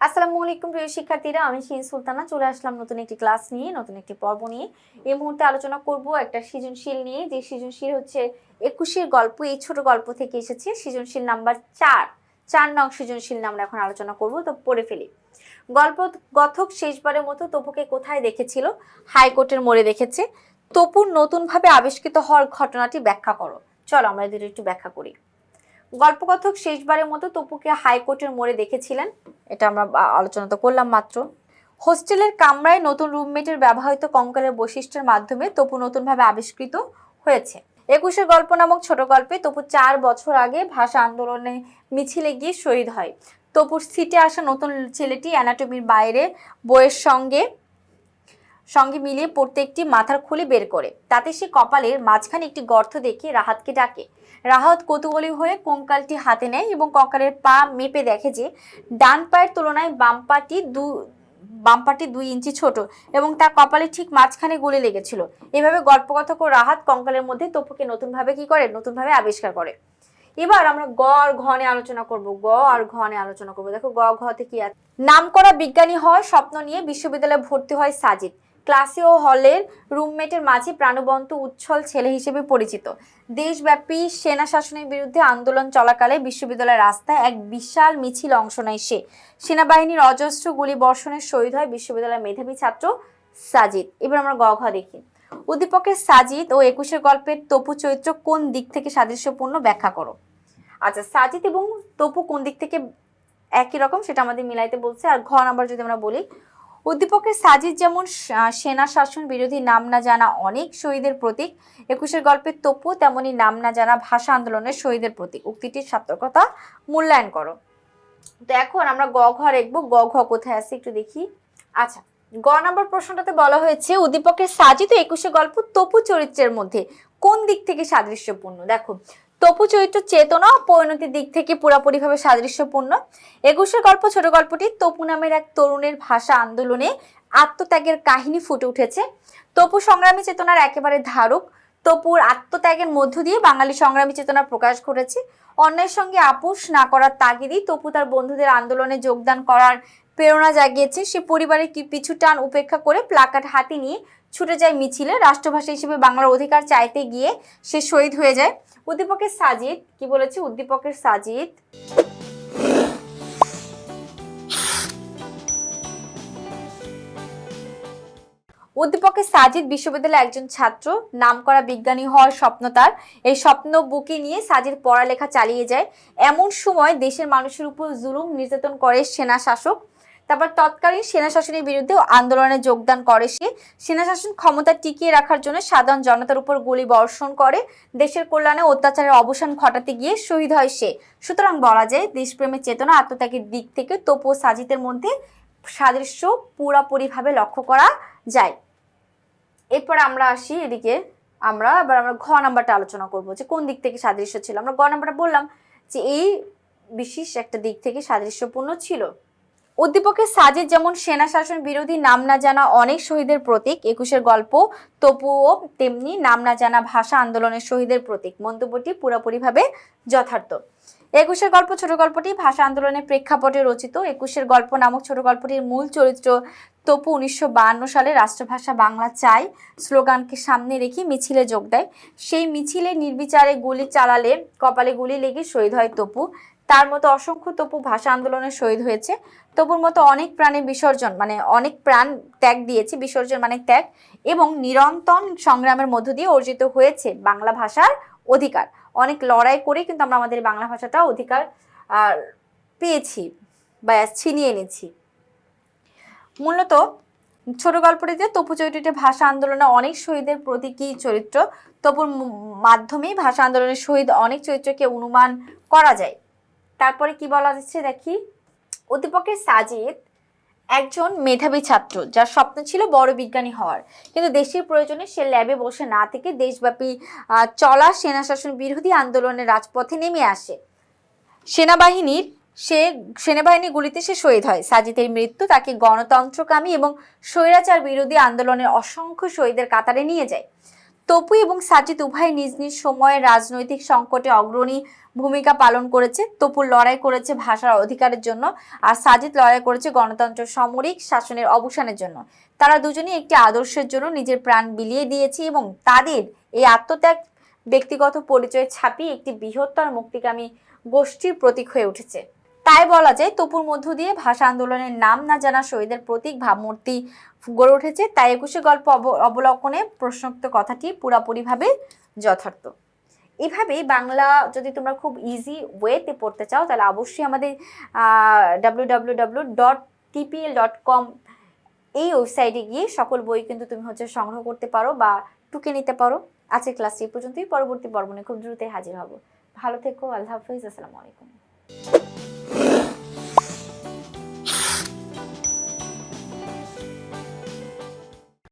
আসসালামু আলাইকুম প্রিয় শিক্ষার্থীরা, আমি শিন সুলতানা, চলে আসলাম নতুন একটি ক্লাস নিয়ে, নতুন একটি পর্ব নিয়ে। এই মুহূর্তে আলোচনা করব একটা সৃজনশীল নিয়ে, যে সৃজনশীল হচ্ছে একুশের গল্প, এই ছোট গল্প থেকে এসেছে সৃজনশীল নাম্বার চার। চার নং সৃজনশীল নিয়ে আমরা এখন আলোচনা করব, তো পড়ে ফেলি। গল্প কথক শেষবারের মতো তপুকে কোথায় দেখেছিল? হাইকোর্টের মোড়ে দেখেছে। তপুর নতুনভাবে আবিষ্কৃত হওয়ার ঘটনাটি ব্যাখ্যা করো। চলো আমরা এদের একটু ব্যাখ্যা করি। গল্পকথক শেষবারের মতো তপুকে হাইকোর্টের মোড়ে দেখেছিলেন। এটা আমরা আলোচনা তো করলাম মাত্র। হোস্টেলের কামরায় নতুন রুমমেটের ব্যবহৃত কঙ্কালের বৈশিষ্ট্যের মাধ্যমে তপু নতুনভাবে আবিষ্কৃত হয়েছে। একুশের গল্প নামক ছোট গল্পে তপু চার বছর আগে ভাষা আন্দোলনে মিছিলে গিয়ে শহীদ হয়। তপুর সিটে আসা নতুন ছেলেটি অ্যানাটমির বাইরে, বইয়ের সঙ্গে সঙ্গে মিলিয়ে প্রত্যেকটি মাথার খুলে বের করে। তাতে সে কপালের মাঝখানে একটি গর্ত দেখে রাহাতকে ডাকে। রাহাত কৌতূহলী হয়ে কঙ্কালটি হাতে নেয় এবং কঙ্কালের পা মেপে দেখে যে ডান পায়ের তুলনায় বাম পাটি দু, বাম পাটি দুই ইঞ্চি ছোট এবং তার কপালে ঠিক মাঝখানে গুলি লেগেছিল। এভাবে গল্পকথক ও রাহাত কঙ্কালের মধ্যে তপুকে নতুনভাবে কি করে? নতুনভাবে আবিষ্কার করে। এবার আমরা গ আর ঘনে আলোচনা করব। গ আর ঘনে আলোচনা করব। দেখো গ, ঘতে কি আছে? নামকরা বিজ্ঞানী হওয়ার স্বপ্ন নিয়ে বিশ্ববিদ্যালয়ে ভর্তি হয় সাজিদ। ক্লাসে ও হলের রুমমেটের মাঝে প্রাণবন্ত উচ্ছল ছেলে হিসেবে পরিচিত। দেশব্যাপী সেনা শাসনের বিরুদ্ধে আন্দোলন চলাকালে বিশ্ববিদ্যালয়ের রাস্তায় এক বিশাল মিছিল অংশ নেয় সে। সেনাবাহিনীর অজস্র গুলি বর্ষণের শহীদ হয় বিশ্ববিদ্যালয়ের মেধাবী ছাত্র সাজিদ। এবার আমরা গ ঘ দেখি। উদ্দীপকের সাজিদ ও একুশের গল্পের তপু চরিত্র কোন দিক থেকে সাদৃশ্যপূর্ণ ব্যাখ্যা করো? আচ্ছা সাজিদ এবং তপু কোন দিক থেকে একই রকম সেটা আমাদের মিলাইতে বলছে। আর ঘ নাম্বার যদি আমরা বলি উদ্দীপকের সাজিদ যেমন সেনা শাসন বিরোধী নাম না জানা অনেক শহীদের প্রতীক, একুশের গল্পের তপু তেমনি নাম না জানা ভাষা আন্দোলনের শহীদের প্রতীক। উক্তিটির সার্থকতা মূল্যায়ন করো। তো এখন আমরা গ ঘ দেখব গ ঘ কোথায় আছে একটু দেখি। আচ্ছা গ নম্বর প্রশ্নটাতে বলা হয়েছে, উদ্দীপকের সাজিত একুশে গল্প তপু চরিত্রের মধ্যে কোন দিক থেকে সাদৃশ্যপূর্ণ? দেখো তপু চরিত্র চেতনা ও পরিণতির দিক থেকে পুরাপুরিভাবে সাদৃশ্যপূর্ণ। একুশের গল্প, ছোট গল্পটি তপু নামের এক তরুণের ভাষা আন্দোলনে আত্মত্যাগের কাহিনী ফুটে উঠেছে। তপু সংগ্রামী চেতনার একেবারে ধারক। তপুর আত্মত্যাগের মধ্য দিয়ে বাঙালি সংগ্রামী চেতনা প্রকাশ করেছে। অন্যের সঙ্গে আপোষ না করার তাগিদেই তপু তার বন্ধুদের আন্দোলনে যোগদান করার প্রেরণা জাগিয়েছে। সে পরিবারের পিছু টান উপেক্ষা করে প্লাকার্ড হাতে নিয়ে ছুটে যায় মিছিলে। রাষ্ট্রভাষা হিসেবে বাংলার অধিকার চাইতে গিয়ে সে শহীদ হয়ে যায়। উদ্দীপকের সাজিদ, কি বলেছে উদ্দীপকের সাজিদ? উদ্দীপকের সাজিদ বিশ্ববিদ্যালয়ের একজন ছাত্র। নামকরা বিজ্ঞানী হওয়ার স্বপ্ন তার। এই স্বপ্ন বুকে নিয়ে সাজিদ পড়ালেখা চালিয়ে যায়। এমন সময় দেশের মানুষের উপর জুলুম নির্যাতন করে সেনা শাসক তারপর তৎকালীন সেনা শাসনের বিরুদ্ধে আন্দোলনে যোগদান করে সে। সেনা শাসন ক্ষমতা টিকিয়ে রাখার জন্য সাধারণ জনতার উপর গুলি বর্ষণ করে। দেশের কল্যাণে অত্যাচারের অবসান ঘটাতে গিয়ে শহীদ হয় সে। সুতরাং বলা যায়, দেশপ্রেমের চেতনা আত্মত্যাগের দিক থেকে তপু ও সাজিদের মধ্যে সাদৃশ্য পুরাপুরিভাবে লক্ষ্য করা যায়। এরপর আমরা আসি এদিকে। আমরা আবার আমরা ঘ নাম্বারটা আলোচনা করব যে কোন দিক থেকে সাদৃশ্য ছিল। আমরা গ নাম্বারটা বললাম যে এই বিশেষ একটা দিক থেকে সাদৃশ্যপূর্ণ ছিল। উদ্দীপকের সাজের যেমন সেনা শাসন বিরোধী নাম না জানা অনেক শহীদের প্রতীক, একুশের গল্প তপুও তেমনি নাম না জানা ভাষা আন্দোলনের শহীদের প্রতীক। মন্তব্যটি পুরোপুরিভাবে যথার্থ। একুশের গল্প ছোট গল্পটি ভাষা আন্দোলনের প্রেক্ষাপটে রচিত। একুশের গল্প নামক ছোট গল্পটির মূল চরিত্র তপু উনিশশো সালে রাষ্ট্রভাষা বাংলা চাই স্লোগানকে সামনে রেখে মিছিলে যোগ দেয়। সেই মিছিলে নির্বিচারে গুলি চালালে কপালে গুলি লেগে শহীদ হয় তপু। তার মতো অসংখ্য তপু ভাষা আন্দোলনে শহীদ হয়েছে। তপুর মতো অনেক প্রাণে বিসর্জন মানে অনেক প্রাণ ত্যাগ দিয়েছে, বিসর্জন মানে ত্যাগ, এবং নিরন্তর সংগ্রামের মধ্য দিয়ে অর্জিত হয়েছে বাংলা ভাষার অধিকার। অনেক লড়াই করে কিন্তু আমরা আমাদের বাংলা ভাষাটা অধিকার পেয়েছি বা ছিনিয়ে এনেছি। মূলত ছোট গল্পটিতে তপু চরিত্রটি ভাষা আন্দোলনে অনেক শহীদের প্রতীকী চরিত্র। তপুর মাধ্যমেই ভাষা আন্দোলনের শহীদ অনেক চরিত্রকে অনুমান করা যায়। তারপরে কি বলা যাচ্ছে দেখি? উদ্দীপকের সাজিদ একজন মেধাবী ছাত্র, যার স্বপ্ন ছিল বড় বিজ্ঞানী হওয়ার। কিন্তু দেশের প্রয়োজনে সে ল্যাবে বসে না থেকে দেশব্যাপী চলা সেনা শাসন বিরোধী আন্দোলনের রাজপথে নেমে আসে। সেনাবাহিনীর, সে সেনাবাহিনী গুলিতে সে শহীদ হয়। সাজিদের মৃত্যু তাকে গণতন্ত্রকামী এবং স্বৈরাচার বিরোধী আন্দোলনের অসংখ্য শহীদের কাতারে নিয়ে যায়। তপু এবং সাজিদ উভয় নিজ নিজ সময়ে রাজনৈতিক সংকটে অগ্রণী ভূমিকা পালন করেছে। তপুর লড়াই করেছে ভাষার অধিকারের জন্য আর সাজিদ লড়াই করেছে গণতন্ত্র সামরিক শাসনের অবসানের জন্য। তারা দুজনেই একটি আদর্শের জন্য নিজের প্রাণ বিলিয়ে দিয়েছে এবং তাদের এই আত্মত্যাগ, ব্যক্তিগত পরিচয় ছাপিয়ে একটি বৃহত্তর মুক্তিকামী গোষ্ঠীর প্রতীক হয়ে উঠেছে। তাই বলা যায়, তপুর মধ্য দিয়ে ভাষা আন্দোলনের নাম না জানা শহীদের প্রতীক ভাবমূর্তি গড়ে উঠেছে। তাই একুশে গল্প অব- অবলম্বনে প্রশ্নোক্ত কথাটি পুরাপুরিভাবে যথার্থ। এভাবেই বাংলা যদি তোমরা খুব ইজি ওয়েতে পড়তে চাও, তাহলে অবশ্যই আমাদের W W W dot TPL dot com এই ওয়েবসাইটে গিয়ে সকল বই কিন্তু তুমি হচ্ছে সংগ্রহ করতে পারো বা টুকে নিতে পারো। আজকের ক্লাসটি পর্যন্তই। পরবর্তী পর্বনে খুব দ্রুতই হাজির হব। ভালো থেকো। আল্লাহ হাফিজ। আসসালামু আলাইকুম।